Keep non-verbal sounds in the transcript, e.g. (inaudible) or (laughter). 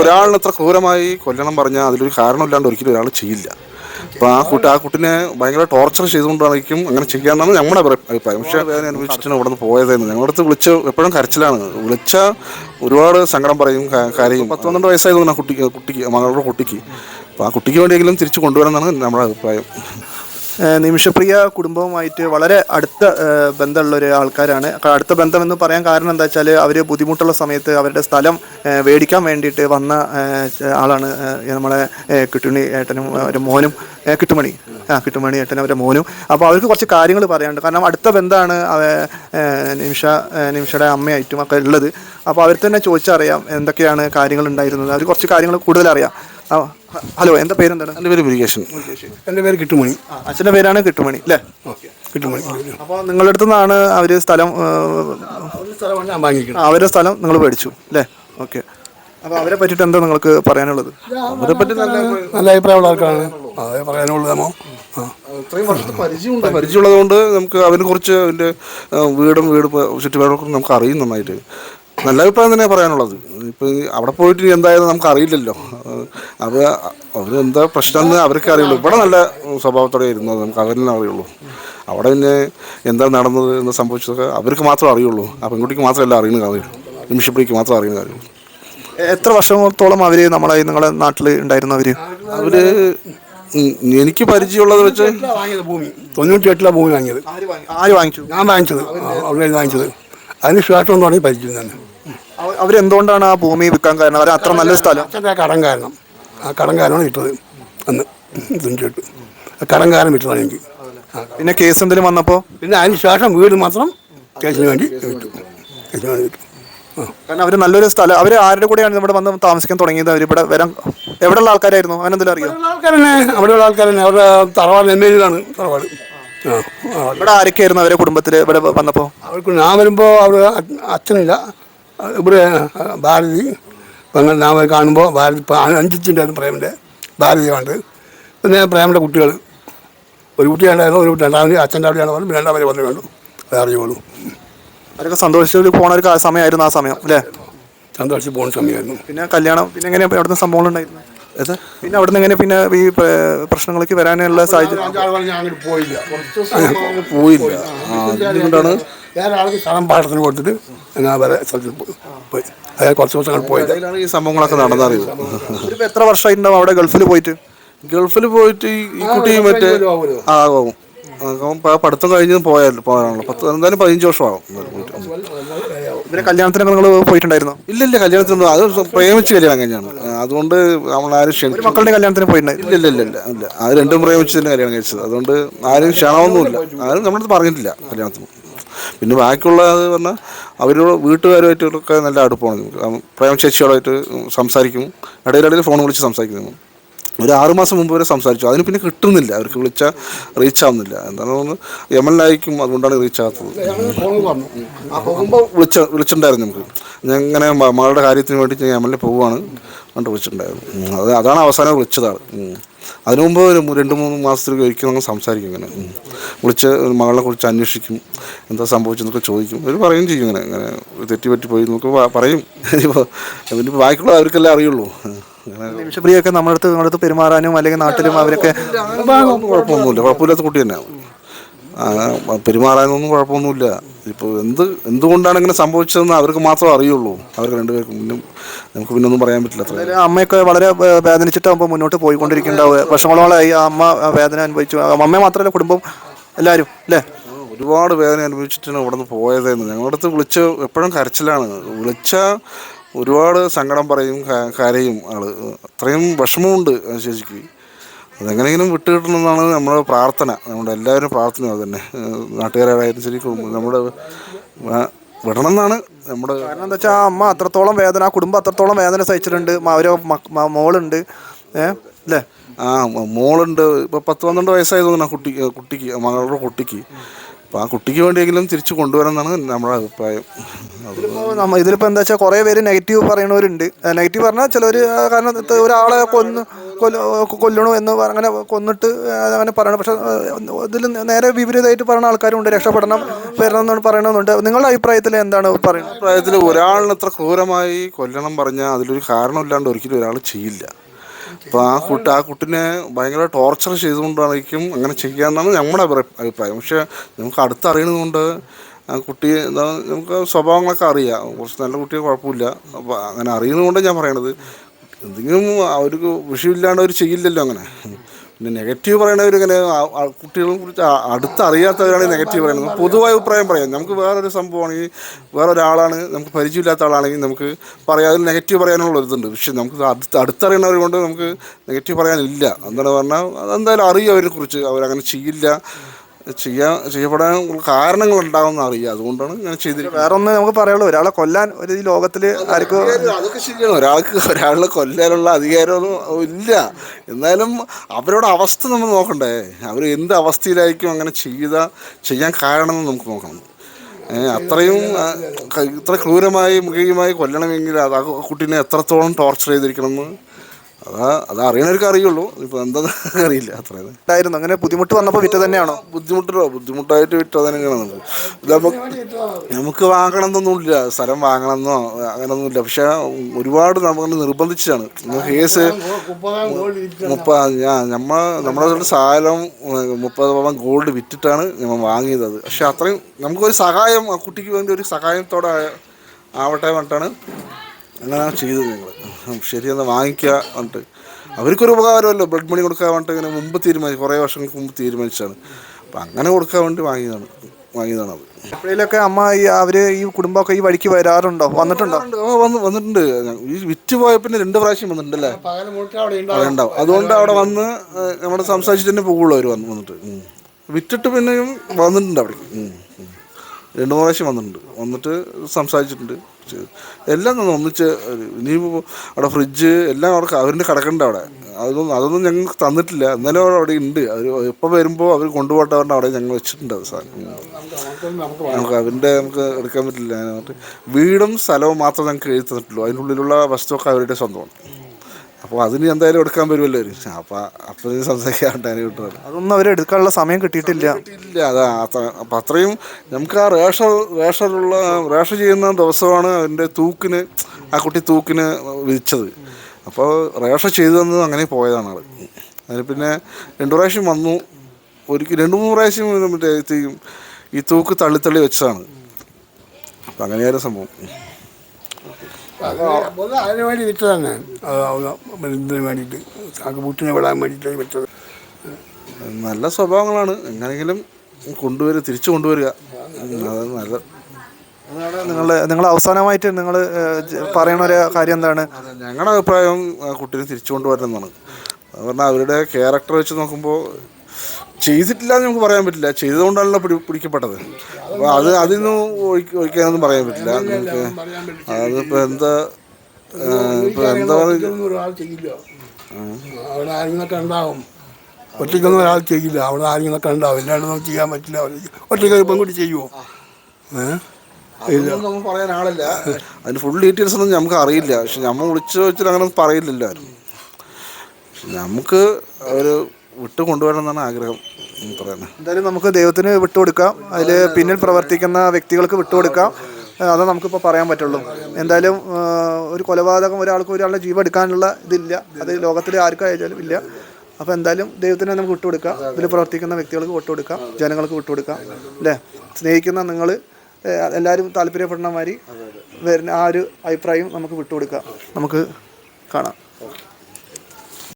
ഒരാളിനെ അത്ര ക്രൂരമായി കൊല്ലണം പറഞ്ഞാൽ അതിലൊരു കാരണമില്ലാണ്ട് ഒരിക്കലും ഒരാൾ ചെയ്യില്ല. അപ്പോൾ ആ കുട്ടി ആ കുട്ടിനെ ഭയങ്കര ടോർച്ചർ ചെയ്തുകൊണ്ടായിരിക്കും അങ്ങനെ ചെയ്യാന്നാണ് നമ്മുടെ അഭിപ്രായം. പക്ഷെ വേദന അനുഭവിച്ചിട്ടാണ് ഇവിടെ നിന്ന് പോയതെന്ന് ഞങ്ങളുടെ അടുത്ത് വിളിച്ച് എപ്പോഴും കരച്ചിലാണ്. വിളിച്ച ഒരുപാട് സങ്കടം പറയും കാര്യം. പത്ത് പന്ത്രണ്ട് വയസ്സായതുകൊണ്ട് ആ കുട്ടിക്ക് കുട്ടിക്ക് മകളുടെ കുട്ടിക്ക്. അപ്പോൾ ആ കുട്ടിക്ക് വേണ്ടിയെങ്കിലും തിരിച്ചു കൊണ്ടുവരാന്നാണ് നമ്മുടെ അഭിപ്രായം. നിമിഷപ്രിയ കുടുംബവുമായിട്ട് വളരെ അടുത്ത ബന്ധമുള്ള ഒരു ആൾക്കാരാണ്. അടുത്ത ബന്ധം എന്ന് പറയാൻ കാരണം എന്താ വെച്ചാൽ അവർ ബുദ്ധിമുട്ടുള്ള സമയത്ത് അവരുടെ സ്ഥലം മേടിക്കാൻ വേണ്ടിയിട്ട് വന്ന ആളാണ് നമ്മളെ കിട്ടുണി ഏട്ടനും അവരുടെ മോനും കിട്ടുമണി. ആ കിട്ടുമണി ഏട്ടനും അവരുടെ മോനും. അപ്പോൾ അവർക്ക് കുറച്ച് കാര്യങ്ങൾ പറയാനുണ്ട്. കാരണം അടുത്ത ബന്ധമാണ് നിമിഷ നിമിഷയുടെ അമ്മയായിട്ടും ഒക്കെ ഉള്ളത്. അപ്പോൾ അവർ തന്നെ ചോദിച്ചറിയാം എന്തൊക്കെയാണ് കാര്യങ്ങൾ ഉണ്ടായിരുന്നത് അവർ കുറച്ച് കാര്യങ്ങൾ കൂടുതൽ അറിയാം ആ, ഹ- ഹലോ എന്താ പേരെന്താണ്? എന്റെ പേര് മുരുകേശൻ. എന്റെ പേര് കിട്ടുമണി. ആ, അച്ഛന്റെ പേരാണ് കിട്ടുമണി അല്ലേ? കിട്ടുമണി. അപ്പോൾ നിങ്ങളുടെ അടുത്ത് നിന്നാണ് അവർ സ്ഥലം ഒരു സ്ഥലമാണ് ഞാൻ വാങ്ങിക്കുന്നത്. അവരുടെ സ്ഥലം നിങ്ങൾ മേടിച്ചു അല്ലേ? ഓക്കെ. അപ്പോൾ അവരെ പറ്റിയിട്ട് എന്താ നിങ്ങൾക്ക് പറയാനുള്ളത്? അവരെ പറ്റി നല്ല നല്ല അഭിപ്രായമുള്ള ആൾക്കാരാണ്. അതേ പറയാനുള്ളതാമോ ആ. ഇത്രയും വർഷത്തെ പരിചയമുണ്ട്. പരിചയമുള്ളത് കൊണ്ട് നമുക്ക് അവനെ കുറിച്ച് അതിന്റെ വീടും വീട് ചുറ്റുപാടൊക്കെ നമുക്ക് അറിയും നന്നായിട്ട്. നല്ല അഭിപ്രായം തന്നെ പറയാനുള്ളത്. ഇപ്പം അവിടെ പോയിട്ട് എന്തായാലും നമുക്ക് അറിയില്ലല്ലോ അത് അവർ എന്താ പ്രശ്നം എന്ന് അവർക്ക് അറിയുള്ളൂ. ഇവിടെ നല്ല സ്വഭാവത്തോടെ ഇരുന്നത് നമുക്ക് അവരിൽ അറിയുള്ളൂ. അവിടെ പിന്നെ എന്താ നടന്നത് എന്ന് സംഭവിച്ചതൊക്കെ അവർക്ക് മാത്രമേ അറിയുള്ളൂ. ആ പെൺകുട്ടിക്ക് മാത്രമല്ല അറിയുന്ന കാര്യം. നിമിഷപ്പിടിക്ക് മാത്രം അറിയുന്ന കാര്യം. എത്ര വർഷത്തോളം അവർ നമ്മളെ നിങ്ങളുടെ നാട്ടിൽ ഉണ്ടായിരുന്നു അവർ അവർ എനിക്ക് പരിചയമുള്ളത് വെച്ച് ഭൂമി തൊണ്ണൂറ്റി എട്ടിലാണ് ഭൂമി വാങ്ങിയത്. ആര് വാങ്ങിച്ചു? ഞാൻ വാങ്ങിച്ചത്. അവിടെ വാങ്ങിച്ചത്. അതിന് ശേഷം തുടങ്ങി പരിചയം തന്നെ അവരെന്തുകൊണ്ടാണ് ആ ഭൂമി വിൽക്കാൻ കാരണം? അവർ അത്ര നല്ല സ്ഥലം. അച്ഛന്റെ ആ കടം കാരണം. ആ കടം കാരണമാണ് വിട്ടത് അന്ന് തുഞ്ചിട്ട്. കടം കാരണം വിട്ടതാണ് എനിക്ക്. ആ. പിന്നെ കേസ് എന്തെങ്കിലും വന്നപ്പോൾ പിന്നെ അതിന് ശേഷം വീട് മാത്രം കേസിന് വേണ്ടി വിട്ടു കേസിന് വേണ്ടി വിട്ടു ആ. കാരണം അവർ നല്ലൊരു സ്ഥലം. അവർ ആരുടെ കൂടെയാണ് ഇവിടെ വന്ന് താമസിക്കാൻ തുടങ്ങിയത്? അവർ ഇവിടെ വരാൻ എവിടെയുള്ള ആൾക്കാരായിരുന്നു? അവനെന്തെങ്കിലും അറിയോ? അവിടെയുള്ള ആൾക്കാർ തന്നെ അവിടെയുള്ള ആൾക്കാർ തന്നെ അവരുടെ തറവാട് നെമ്മേലിയിലാണ് തറവാട്. ആ ആ. ഇവിടെ ആരൊക്കെയായിരുന്നു അവരെ കുടുംബത്തിൽ ഇവിടെ വന്നപ്പോൾ അവർക്ക് ഞാൻ വരുമ്പോൾ അവർ അച്ഛനില്ല. ഇവിടെ ഭാരതി പെങ്ങൾ നാമ കാണുമ്പോൾ ഭാരതി അഞ്ചിച്ചുണ്ടായിരുന്നു പ്രേമിന്റെ ഭാരതി കണ്ട് പിന്നെ പ്രേമിന്റെ കുട്ടികൾ ഒരു കുട്ടി ഉണ്ടായിരുന്നു ഒരു രണ്ടാമത് അച്ഛന്റെ അവിടെയാണ് പറഞ്ഞു പിന്നെ രണ്ടാമത് വന്നു വേണ്ടു അത് അറിയുള്ളൂ അവരൊക്കെ സന്തോഷിച്ചു പോണ ഒരു സമയമായിരുന്നു ആ സമയം അല്ലേ? സന്തോഷിച്ച് പോകുന്ന സമയമായിരുന്നു. പിന്നെ കല്യാണം പിന്നെ എങ്ങനെ അവിടുന്ന് സംഭവങ്ങൾ ഉണ്ടായിരുന്നു? പിന്നെ അവിടുന്ന് എങ്ങനെ പിന്നെ ഈ പ്രശ്നങ്ങളൊക്കെ വരാനുള്ള സാഹചര്യം? പോയില്ല. പോയില്ല. ആ അതുകൊണ്ടാണ് വേറെ ആൾക്ക് സ്ഥലം പാഠത്തിന് കൊടുത്തിട്ട് ഞാൻ വേറെ സ്ഥലത്തിൽ പോയി. അതായത് കുറച്ച് ദിവസങ്ങൾ പോയത് അതിലാണ് ഈ സംഭവങ്ങളൊക്കെ നടന്നറിയത് ഇതിപ്പോ എത്ര വർഷമായിട്ടുണ്ടാവും അവിടെ ഗൾഫിൽ പോയിട്ട്? ഗൾഫിൽ പോയിട്ട് ഈ കുട്ടി മറ്റേ ആ ആവും. അപ്പം പഠിത്തം കഴിഞ്ഞ് പോയാൽ പോയാണല്ലോ പത്ത് എന്തായാലും പതിനഞ്ച് വർഷമാകും ഇവരെ കല്യാണത്തിനൊക്കെ നിങ്ങൾ പോയിട്ടുണ്ടായിരുന്നോ? ഇല്ല ഇല്ല. കല്യാണത്തിനൊന്നും അത് പ്രേമിച്ച് കല്യാണം കഴിഞ്ഞാണ്. അതുകൊണ്ട് നമ്മൾ ആരും ക്ഷണിച്ചു മക്കളുടെ കല്യാണത്തിന് പോയിട്ടുണ്ടായിരുന്നു ഇല്ല ഇല്ല ഇല്ല ഇല്ല ഇല്ല. അത് രണ്ടും പ്രേമിച്ച് തന്നെ കല്യാണം കഴിച്ചത്. അതുകൊണ്ട് ആരും ക്ഷണമൊന്നുമില്ല. ആരും നമ്മളടുത്ത് പറഞ്ഞിട്ടില്ല കല്യാണത്തിന്. പിന്നെ ബാക്കിയുള്ളത് പറഞ്ഞാൽ അവരോട് വീട്ടുകാരുമായിട്ടൊക്കെ നല്ല അടുപ്പമാണ് പ്രേം ചേച്ചിയോടായിട്ട് സംസാരിക്കും. ഇടയിലിടയിൽ ഫോൺ വിളിച്ച് സംസാരിക്കുന്നു ഒരു ആറുമാസം മുമ്പ് വരെ സംസാരിച്ചു. അതിന് പിന്നെ കിട്ടുന്നില്ല. അവർക്ക് വിളിച്ചാൽ റീച്ച് ആവുന്നില്ല. എന്താണെന്ന് എം എൽ ആയിരിക്കും അതുകൊണ്ടാണ് റീച്ച് ആകാത്തത് പോകുമ്പോൾ വിളിച്ച വിളിച്ചിട്ടുണ്ടായിരുന്നു നമുക്ക്. ഞാൻ ഇങ്ങനെ മകളുടെ കാര്യത്തിന് വേണ്ടി ഞാൻ എം എൽ എ പോവുകയാണ്. കണ്ട് വിളിച്ചിട്ടുണ്ടായിരുന്നു. അത് അതാണ് അവസാനം വിളിച്ചതാണ്. അതിനു മുമ്പ് ഒരു രണ്ട് മൂന്ന് മാസത്തിൽ ഒരിക്കലും നമ്മൾ സംസാരിക്കും ഇങ്ങനെ. വിളിച്ച് മകളെ കുറിച്ച് അന്വേഷിക്കും. എന്താ സംഭവിച്ചെന്നൊക്കെ ചോദിക്കും. അവർ പറയും ചെയ്യും ഇങ്ങനെ ഇങ്ങനെ തെറ്റി പറ്റി പോയി എന്നൊക്കെ പറയും. ഇനിയിപ്പോൾ ബാക്കിയുള്ള അവർക്കെല്ലാം അറിയുള്ളൂ. നിമിഷപ്രിയൊക്കെ നമ്മുടെ അടുത്ത് നമ്മുടെ അടുത്ത് പെരുമാറാനും അല്ലെങ്കിൽ നാട്ടിലും അവരൊക്കെ കുഴപ്പമൊന്നുമില്ല. കുഴപ്പമില്ലാത്ത കുട്ടി തന്നെയാണ് പെരുമാറാനൊന്നും കുഴപ്പമൊന്നുമില്ല. ഇപ്പോൾ എന്ത് എന്തുകൊണ്ടാണ് ഇങ്ങനെ സംഭവിച്ചതെന്ന് അവർക്ക് മാത്രമേ അറിയുള്ളൂ. അവർക്ക് രണ്ടുപേർക്കും പിന്നെ നമുക്ക് പിന്നെ ഒന്നും പറയാൻ പറ്റില്ല അത്ര അമ്മയൊക്കെ വളരെ വേദനിച്ചിട്ടാകുമ്പോൾ മുന്നോട്ട് പോയിക്കൊണ്ടിരിക്കുന്നുണ്ടാവുക. വർഷങ്ങളോളമായി ആ അമ്മ വേദന അനുഭവിച്ചു. അമ്മയെ അമ്മ മാത്രമല്ല കുടുംബം എല്ലാവരും അല്ലേ? ഒരുപാട് വേദന അനുഭവിച്ചിട്ടാണ് ഇവിടെ നിന്ന് പോയതെന്ന് ഞങ്ങളുടെ അടുത്ത് വിളിച്ച് എപ്പോഴും കരച്ചിലാണ്. വിളിച്ച ഒരുപാട് സങ്കടം പറയും കരയും ആൾ. അത്രയും വിഷമമുണ്ട് ശശിക്ക് അതെങ്ങനെയെങ്കിലും വിട്ടുകിട്ടണമെന്നാണ് നമ്മുടെ പ്രാർത്ഥന. നമ്മുടെ എല്ലാവരും പ്രാർത്ഥന അത് തന്നെ. നാട്ടുകാരായാലും ശരി നമ്മുടെ വിടണം എന്നാണ് നമ്മുടെ കാരണം എന്താ വെച്ചാൽ അമ്മ അത്രത്തോളം വേദന ആ കുടുംബം അത്രത്തോളം വേദന സഹിച്ചിട്ടുണ്ട്. അവരെ മോളുണ്ട്. ഏഹ് അല്ലേ? ആ മോളുണ്ട്. ഇപ്പോൾ പത്ത് പന്ത്രണ്ട് വയസ്സായി തോന്നുന്നു കുട്ടി കുട്ടിക്ക് മകളുടെ കുട്ടിക്ക്. അപ്പോൾ ആ കുട്ടിക്ക് വേണ്ടിയെങ്കിലും തിരിച്ചു കൊണ്ടുവരാമെന്നാണ് നമ്മുടെ അഭിപ്രായം. നമ്മ ഇതിലിപ്പോൾ എന്താ വെച്ചാൽ കുറേ പേര് നെഗറ്റീവ് പറയണവരുണ്ട്. നെഗറ്റീവ് പറഞ്ഞാൽ ചിലർ കാരണം ഒരാളെ കൊന്ന് കൊല്ല കൊല്ലണു എന്ന് അങ്ങനെ കൊന്നിട്ട് അങ്ങനെ പറയണം. പക്ഷെ ഇതിൽ നേരെ വിപരീതമായിട്ട് പറയുന്ന ആൾക്കാരുണ്ട്. രക്ഷപ്പെടണം വരണം എന്ന് പറയണമെന്നുണ്ട് നിങ്ങളുടെ അഭിപ്രായത്തിൽ എന്താണ് പറയുന്നത്? അഭിപ്രായത്തിൽ ഒരാളിനെ ഇത്ര ക്രൂരമായി കൊല്ലണം പറഞ്ഞാൽ അതിലൊരു കാരണമില്ലാണ്ട് ഒരിക്കലും ഒരാൾ ചെയ്യില്ല. അപ്പോൾ ആ കുട്ടി ആ കുട്ടിനെ ഭയങ്കര ടോർച്ചർ ചെയ്തുകൊണ്ടായിരിക്കും അങ്ങനെ ചെയ്യാന്നാണ് നമ്മുടെ അഭിപ്രായ- പക്ഷേ നമുക്ക് അടുത്തറിയണതുകൊണ്ട് ആ കുട്ടി എന്താ നമുക്ക് സ്വഭാവങ്ങളൊക്കെ അറിയാം. കുറച്ച് നല്ല കുട്ടിയെ കുഴപ്പമില്ല. അപ്പോൾ അങ്ങനെ അറിയുന്നതുകൊണ്ടാണ് ഞാൻ പറയണത്. എന്തെങ്കിലും അവർക്ക് വിഷയമില്ലാണ്ട് അവർ ചെയ്യില്ലല്ലോ അങ്ങനെ. പിന്നെ നെഗറ്റീവ് പറയണവർ ഇങ്ങനെ കുട്ടികളെ കുറിച്ച് അടുത്തറിയാത്തവരാണ് നെഗറ്റീവ് പറയുന്നത്. പൊതുവായ അഭിപ്രായം പറയാം. നമുക്ക് വേറൊരു സംഭവമാണെങ്കിൽ വേറെ ഒരാളാണ് നമുക്ക് പരിചയമില്ലാത്ത ആളാണെങ്കിൽ നമുക്ക് പറയാതെ നെഗറ്റീവ് പറയാനുള്ള ഒരിതുണ്ട്. പക്ഷെ നമുക്ക് അടുത്ത് അടുത്തറിയണവർ കൊണ്ട് നമുക്ക് നെഗറ്റീവ് പറയാനില്ല. എന്താണ് പറഞ്ഞാൽ അതെന്തായാലും അറിയും അവരെ കുറിച്ച് അവരങ്ങനെ ചെയ്യില്ല. ചെയ്യാൻ ചെയ്യപ്പെടാൻ കാരണങ്ങൾ ഉണ്ടാവുന്ന അറിയാം. അതുകൊണ്ടാണ് ഇങ്ങനെ ചെയ്തിരിക്കുന്നത്. വേറെ ഒന്ന് നമുക്ക് പറയുള്ളൂ ഒരാളെ കൊല്ലാൻ ഒരു ഈ ലോകത്തിൽ ആർക്കും അതൊക്കെ ശരിയാണ്. ഒരാൾക്ക് (laughs) ഒരാളെ കൊല്ലാനുള്ള അധികാരമൊന്നും ഇല്ല. എന്നാലും അവരുടെ അവസ്ഥ നമ്മൾ നോക്കണ്ടേ. അവർ എന്ത് അവസ്ഥയിലായിരിക്കും അങ്ങനെ ചെയ്ത ചെയ്യാൻ കാരണം നമുക്ക് നോക്കണം. അത്രയും ഇത്ര ക്രൂരമായി മൃഗീയമായി കൊല്ലണമെങ്കിൽ അത് ആ കുട്ടീനെ എത്രത്തോളം ടോർച്ചർ ചെയ്തിരിക്കണമെന്ന് അതാ അത് അറിയണവർക്ക് അറിയുള്ളൂ. ഇപ്പൊ എന്താ (laughs) അറിയില്ല അത്ര. ഉണ്ടായിരുന്നു അങ്ങനെ ബുദ്ധിമുട്ട് വന്നപ്പോൾ വിറ്റ തന്നെയാണോ? ബുദ്ധിമുട്ടോ? ബുദ്ധിമുട്ടായിട്ട് വിട്ടതന്നെയാണ് നമുക്ക് ഇത് നമുക്ക് നമുക്ക് വാങ്ങണമെന്നൊന്നുമില്ല സ്ഥലം വാങ്ങണമെന്നോ അങ്ങനെയൊന്നുമില്ല പക്ഷെ ഒരുപാട് നമുക്ക് നിർബന്ധിച്ചാണ്. കേസ് മുപ്പത് നമ്മ നമ്മുടെ ഒരു സാധനം ഏഹ്, മുപ്പത് പവൻ ഗോൾഡ് വിറ്റിട്ടാണ് നമ്മൾ വാങ്ങിയത് അത്. പക്ഷെ അത്രയും നമുക്കൊരു സഹായം ആ കുട്ടിക്ക് വേണ്ടി ഒരു സഹായത്തോടെ ആവട്ടെ പറഞ്ഞിട്ടാണ് അങ്ങനെ ചെയ്തത് ഞങ്ങൾ ശരിയെന്ന് എന്നാൽ വാങ്ങിക്കുക എന്നിട്ട് അവർക്കൊരു ഉപകാരമല്ലോ ബ്ലഡ് മണി കൊടുക്കാൻ വേണ്ടി ഇങ്ങനെ മുമ്പ് തീരുമാനിച്ചു കുറേ വർഷങ്ങൾക്ക് മുമ്പ് തീരുമാനിച്ചാണ് അപ്പം അങ്ങനെ കൊടുക്കാൻ വേണ്ടി വാങ്ങിയതാണ്. വാങ്ങിയതാണ് അത്. എപ്പോഴേലൊക്കെ അമ്മ ഈ അവർ ഈ കുടുംബമൊക്കെ ഈ വഴിക്ക് വരാറുണ്ടോ? വന്നിട്ടുണ്ടോ? ഓ വന്ന് വന്നിട്ടുണ്ട്. ഈ വിറ്റ് പോയ പിന്നെ രണ്ട് പ്രാവശ്യം അവിടെ അവിടെ ഉണ്ടാവും. അതുകൊണ്ട് അവിടെ വന്ന് നമ്മുടെ സംസാരിച്ചിട്ട് തന്നെ പോകുള്ളൂ അവർ വന്ന് വന്നിട്ട്. വിറ്റിട്ട് പിന്നെയും വന്നിട്ടുണ്ട് അവിടെ. രണ്ട് മൂന്ന് പ്രാവശ്യം വന്നിട്ടുണ്ട്. വന്നിട്ട് സംസാരിച്ചിട്ടുണ്ട്. എല്ലാം തന്നെ ഒന്നിച്ച് ഇനിയിപ്പോൾ അവിടെ ഫ്രിഡ്ജ് എല്ലാം അവിടെ അവരിന്റെ കിടക്കണ്ട അവിടെ. അതൊന്നും അതൊന്നും ഞങ്ങൾക്ക് തന്നിട്ടില്ല. എന്നാലും അവിടെ അവിടെ ഉണ്ട്. അവർ എപ്പോൾ വരുമ്പോൾ അവർ കൊണ്ടുപോകട്ടെ അവരുടെ അവിടെ ഞങ്ങൾ വെച്ചിട്ടുണ്ട് അത് സാധനം. നമുക്ക് അവരുടെ നമുക്ക് എടുക്കാൻ പറ്റില്ല. വീടും സ്ഥലവും മാത്രം ഞങ്ങൾക്ക് എഴുതി തന്നിട്ടുള്ളൂ. അതിനുള്ളിലുള്ള വസ്തുവൊക്കെ അവരുടെ സ്വന്തമാണ്. അപ്പോൾ അതിന് എന്തായാലും എടുക്കാൻ വരുമല്ലോ അപ്പോൾ അപ്പോൾ സംസാരിക്കാണ്ട് അതിനെ വിട്ടത് അതൊന്നും അവർ എടുക്കാനുള്ള സമയം കിട്ടിയിട്ടില്ല. ഇല്ല അതാ അപ്പം അത്രയും നമുക്ക് ആ റേഷൻ റേഷനുള്ള റേഷൻ ചെയ്യുന്ന ദിവസമാണ് അതിന്റെ തൂക്കിന് ആ കുട്ടി തൂക്കിന് വിധിച്ചത്. അപ്പോൾ റേഷൻ ചെയ്തു തന്നത് അങ്ങനെ പോയതാണ് ആൾ അതിന് പിന്നെ രണ്ടു പ്രാവശ്യം വന്നു. ഒരിക്കൽ രണ്ട് മൂന്ന് പ്രാവശ്യം മറ്റേ ഈ തൂക്ക് തള്ളി തള്ളി വെച്ചതാണ്. അപ്പം അങ്ങനെയായിരുന്നു സംഭവം. അത് അതിന് വേണ്ടി വിറ്റതാണ്. ഇതിന് വേണ്ടിയിട്ട് ചാക്ക് പൂട്ടിനെ വിടാൻ വേണ്ടിയിട്ട് വെച്ചത് നല്ല സ്വഭാവങ്ങളാണ്. എങ്ങനെയെങ്കിലും കൊണ്ടുവരിക തിരിച്ചു കൊണ്ടുവരിക. അത് നല്ല അതാണ് നിങ്ങളുടെ നിങ്ങൾ അവസാനമായിട്ട് നിങ്ങൾ പറയണ ഒരു കാര്യം എന്താണ്? ഞങ്ങളുടെ അഭിപ്രായം കുട്ടീനെ തിരിച്ചു കൊണ്ടുവരണം എന്നാണ്. പറഞ്ഞാൽ അവരുടെ ക്യാരക്ടർ വെച്ച് നോക്കുമ്പോൾ ചെയ്തിട്ടില്ല എന്ന് നമുക്ക് പറയാൻ പറ്റില്ല. ചെയ്തുകൊണ്ടാണല്ലോ പിടി പിടിക്കപ്പെട്ടത്. അപ്പോൾ അത് അതിൽ നിന്ന് ഒഴിക്കാനൊന്നും പറയാൻ പറ്റില്ല. നമുക്ക് അതിപ്പോൾ എന്താ ഇപ്പോൾ എന്താ പറയുക? ഒറ്റയ്ക്കൊന്നും ഒരാൾ ചെയ്യില്ല. അവിടെ ആരെങ്കിലൊക്കെ ഉണ്ടാവും. ഒറ്റയ്ക്കൊന്നും ഒരാൾ ചെയ്യില്ല. അവിടെ ആരെങ്കിലൊക്കെ ഉണ്ടാവും. ഇല്ലാണ്ട് നമുക്ക് ചെയ്യാൻ പറ്റില്ല. ഒറ്റയ്ക്ക് ഒരു പെൺകുട്ടി ചെയ്യുമോ ഏഹ് അതൊന്നും പറയാൻ ആളില്ല. അതിന് ഫുൾ ഡീറ്റെയിൽസ് ഒന്നും നമുക്ക് അറിയില്ല. പക്ഷെ നമ്മൾ വിളിച്ചു വെച്ചിട്ട് അങ്ങനെ പറയില്ലല്ലോ നമുക്ക് ഒരു വിട്ട് കൊണ്ടുവരണം ആഗ്രഹം എന്തായാലും നമുക്ക് ദൈവത്തിന് വിട്ടുകൊടുക്കാം. അതിൽ പിന്നിൽ പ്രവർത്തിക്കുന്ന വ്യക്തികൾക്ക് വിട്ടുകൊടുക്കാം. അത് അതേ നമുക്കിപ്പോൾ പറയാൻ പറ്റുള്ളൂ. എന്തായാലും ഒരു കൊലപാതകം ഒരാൾക്ക് ഒരാളുടെ ജീവ എടുക്കാനുള്ള ഇതില്ല. അത് ലോകത്തിൽ ആർക്കായാലും ഇല്ല. അപ്പോൾ എന്തായാലും ദൈവത്തിന് നമുക്ക് വിട്ടുകൊടുക്കാം. ഇതിൽ പ്രവർത്തിക്കുന്ന വ്യക്തികൾക്ക് വിട്ടുകൊടുക്കാം. ജനങ്ങൾക്ക് വിട്ടുകൊടുക്കാം. അല്ലേ? സ്നേഹിക്കുന്ന നിങ്ങൾ എല്ലാവരും താല്പര്യപ്പെടുന്ന മാതിരി വരുന്ന ആ ഒരു അഭിപ്രായം നമുക്ക് വിട്ടുകൊടുക്കാം. നമുക്ക് കാണാം.